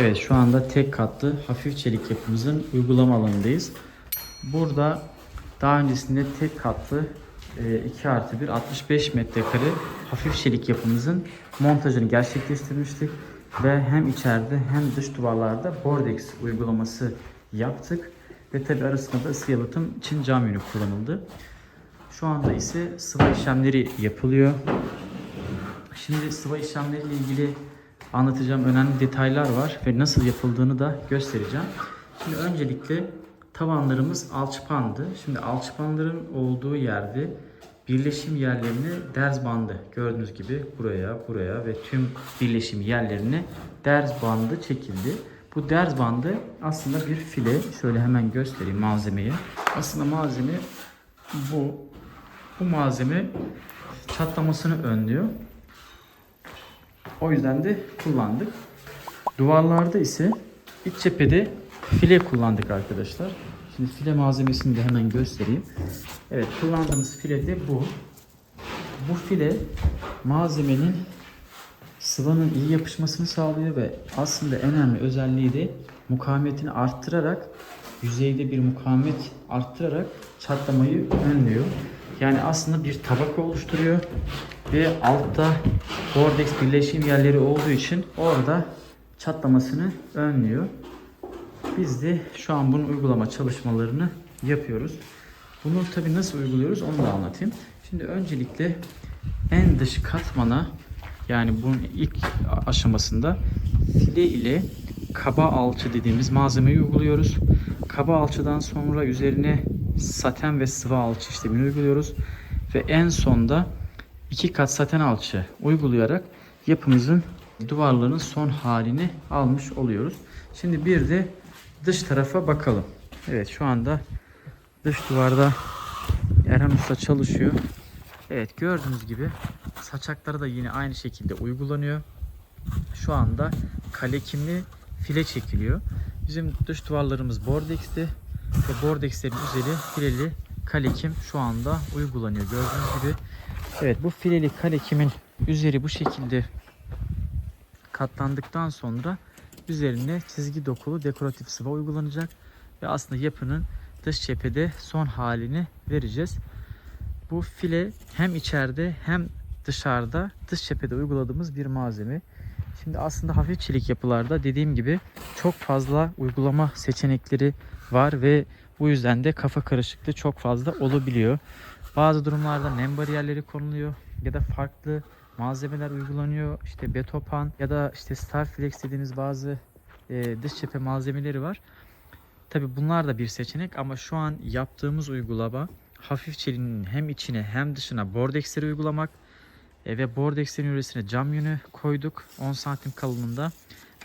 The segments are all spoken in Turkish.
Evet şu anda tek katlı hafif çelik yapımızın uygulama alanındayız. Burada daha öncesinde tek katlı e, 2 artı 1 65 metrekare hafif çelik yapımızın montajını gerçekleştirmiştik. Ve hem içeride hem dış duvarlarda Bordex uygulaması yaptık. Ve tabi arasında da ısı yalıtım için cam yünü kullanıldı. Şu anda ise sıva işlemleri yapılıyor. Şimdi sıva işlemleriyle ilgili anlatacağım önemli detaylar var ve nasıl yapıldığını da göstereceğim. Şimdi öncelikle tavanlarımız alçıpandı. Şimdi alçıpanların olduğu yerde birleşim yerlerine derz bandı gördüğünüz gibi buraya buraya ve tüm birleşim yerlerine derz bandı çekildi. Bu derz bandı aslında bir file. Şöyle hemen göstereyim malzemeyi. Aslında malzeme bu. Bu malzeme çatlamasını önlüyor. O yüzden de kullandık. Duvarlarda ise iç cephede file kullandık arkadaşlar. Şimdi file malzemesini de hemen göstereyim. Evet kullandığımız file de bu. Bu file malzemenin sıvanın iyi yapışmasını sağlıyor ve aslında en önemli özelliği de mukavemetini arttırarak yüzeyde bir mukavemet arttırarak çatlamayı önlüyor. Yani aslında bir tabaka oluşturuyor ve altta Bordex birleşim yerleri olduğu için orada çatlamasını önlüyor. Biz de şu an bunun uygulama çalışmalarını yapıyoruz. Bunu tabi nasıl uyguluyoruz onu da anlatayım. Şimdi öncelikle en dış katmana yani bunun ilk aşamasında file ile kaba alçı dediğimiz malzemeyi uyguluyoruz. Kaba alçıdan sonra üzerine saten ve sıvı alçı işlemini uyguluyoruz. Ve en sonda iki kat saten alçı uygulayarak yapımızın duvarlarının son halini almış oluyoruz. Şimdi bir de dış tarafa bakalım. Evet şu anda dış duvarda Erhan Usta çalışıyor. Evet gördüğünüz gibi saçakları da yine aynı şekilde uygulanıyor. Şu anda kalekimli file çekiliyor. Bizim dış duvarlarımız Bordex'ti ve Bordex'lerin üzeri fileli kalekim şu anda uygulanıyor gördüğünüz gibi. Evet bu fileli kalekimin üzeri bu şekilde katlandıktan sonra üzerine çizgi dokulu dekoratif sıva uygulanacak ve aslında yapının dış cephede son halini vereceğiz. Bu file hem içeride hem dışarıda dış cephede uyguladığımız bir malzeme. Şimdi aslında hafif çelik yapılarda dediğim gibi çok fazla uygulama seçenekleri var ve bu yüzden de kafa karışıklığı çok fazla olabiliyor. Bazı durumlarda nem bariyerleri konuluyor ya da farklı malzemeler uygulanıyor. İşte betopan ya da işte Starflex dediğimiz bazı e, dış cephe malzemeleri var. Tabi bunlar da bir seçenek ama şu an yaptığımız uygulama hafif çelinin hem içine hem dışına bordexleri uygulamak e, ve bordexlerin üresine cam yünü koyduk 10 santim kalınlığında.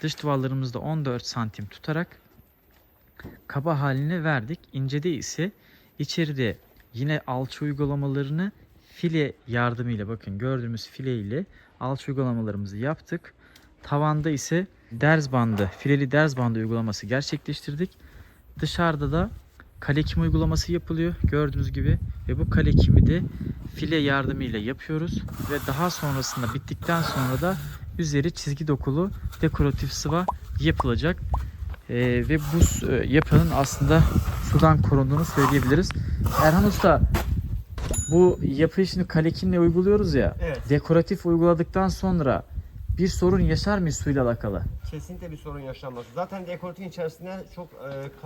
Dış duvarlarımızda 14 santim tutarak kaba haline verdik. İncede ise içeride yine alçı uygulamalarını file yardımıyla bakın gördüğümüz file ile alçı uygulamalarımızı yaptık. Tavanda ise derz bandı, fileli derz bandı uygulaması gerçekleştirdik. Dışarıda da kalekim uygulaması yapılıyor gördüğünüz gibi ve bu kalekimi de file yardımıyla yapıyoruz ve daha sonrasında bittikten sonra da üzeri çizgi dokulu dekoratif sıva yapılacak. Ee, ve bu e, yapının aslında sudan korunduğunu söyleyebiliriz. Erhan Usta bu yapı işini kalekimle uyguluyoruz ya. Evet. Dekoratif uyguladıktan sonra bir sorun yaşar mı suyla alakalı? Kesinlikle bir sorun yaşanmaz. Zaten dekoratifin içerisinde çok e,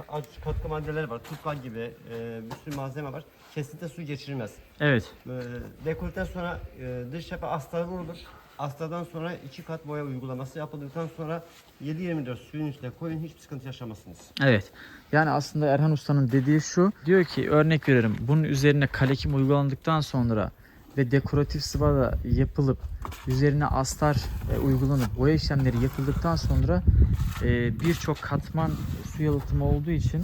ka- katkı maddeleri var. Tutkal gibi e, bir sürü malzeme var. Kesinlikle su geçirmez. Evet. E, dekoratiften sonra e, dış cephe astar vurulur. Astardan sonra iki kat boya uygulaması yapıldıktan sonra 7-24 suyun içine koyun hiçbir sıkıntı yaşamazsınız. Evet. Yani aslında Erhan Usta'nın dediği şu. Diyor ki örnek veririm. Bunun üzerine kalekim uygulandıktan sonra ve dekoratif sıva da yapılıp üzerine astar e, uygulanıp boya işlemleri yapıldıktan sonra e, birçok katman su yalıtımı olduğu için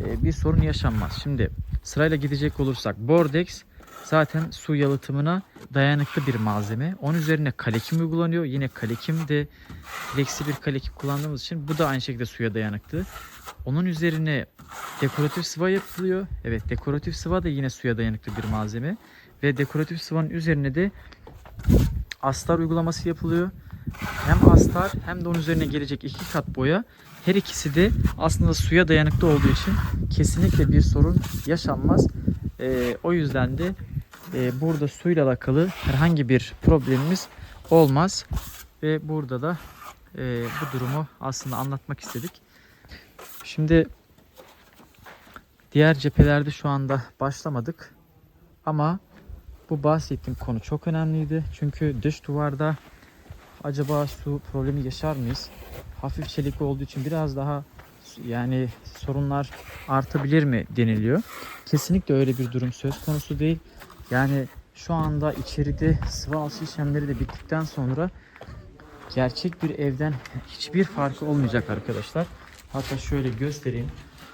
e, bir sorun yaşanmaz. Şimdi sırayla gidecek olursak Bordex zaten su yalıtımına dayanıklı bir malzeme. Onun üzerine kalekim uygulanıyor. Yine kalekim de fleksi bir kalekim kullandığımız için bu da aynı şekilde suya dayanıklı. Onun üzerine dekoratif sıva yapılıyor. Evet dekoratif sıva da yine suya dayanıklı bir malzeme. Ve dekoratif sıvanın üzerine de astar uygulaması yapılıyor. hem astar hem de onun üzerine gelecek iki kat boya her ikisi de aslında suya dayanıklı olduğu için kesinlikle bir sorun yaşanmaz. Ee, o yüzden de e, burada suyla alakalı herhangi bir problemimiz olmaz. Ve burada da e, bu durumu aslında anlatmak istedik. Şimdi diğer cephelerde şu anda başlamadık. Ama bu bahsettiğim konu çok önemliydi. Çünkü dış duvarda acaba su problemi yaşar mıyız? Hafif çelik olduğu için biraz daha yani sorunlar artabilir mi deniliyor. Kesinlikle öyle bir durum söz konusu değil. Yani şu anda içeride sıvı alçı işlemleri de bittikten sonra gerçek bir evden hiçbir farkı olmayacak arkadaşlar. Hatta şöyle göstereyim.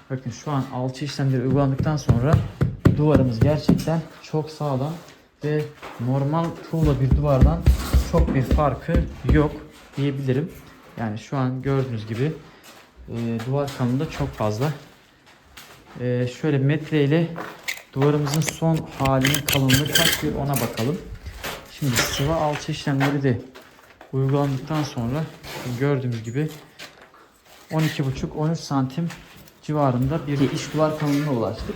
Bakın şu an alçı işlemleri uygulandıktan sonra duvarımız gerçekten çok sağlam ve normal tuğla bir duvardan çok bir farkı yok diyebilirim. Yani şu an gördüğünüz gibi e, duvar kalınlığı çok fazla. E, şöyle metre ile duvarımızın son halinin kalınlığı kaç bir ona bakalım. Şimdi sıvı alçı işlemleri de uygulandıktan sonra gördüğümüz gibi 12,5-13 santim civarında bir iç duvar kalınlığına ulaştık.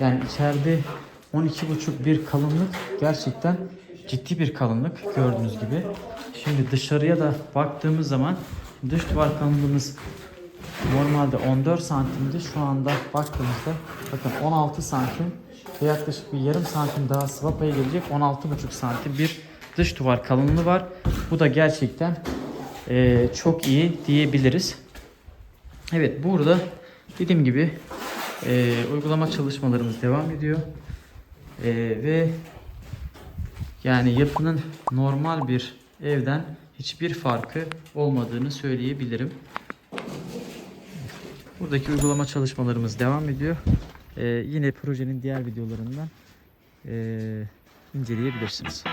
Yani içeride 12,5 bir kalınlık gerçekten ciddi bir kalınlık gördüğünüz gibi. Şimdi dışarıya da baktığımız zaman dış duvar kalınlığımız normalde 14 santimdi. Şu anda baktığımızda bakın 16 santim ve yaklaşık bir yarım santim daha sıva payı gelecek. 16,5 santim bir dış duvar kalınlığı var. Bu da gerçekten eee, çok iyi diyebiliriz. Evet burada dediğim gibi eee, uygulama çalışmalarımız devam ediyor. Eee, ve yani yapının normal bir evden hiçbir farkı olmadığını söyleyebilirim. Buradaki uygulama çalışmalarımız devam ediyor. Eee, yine projenin diğer videolarından eee, inceleyebilirsiniz.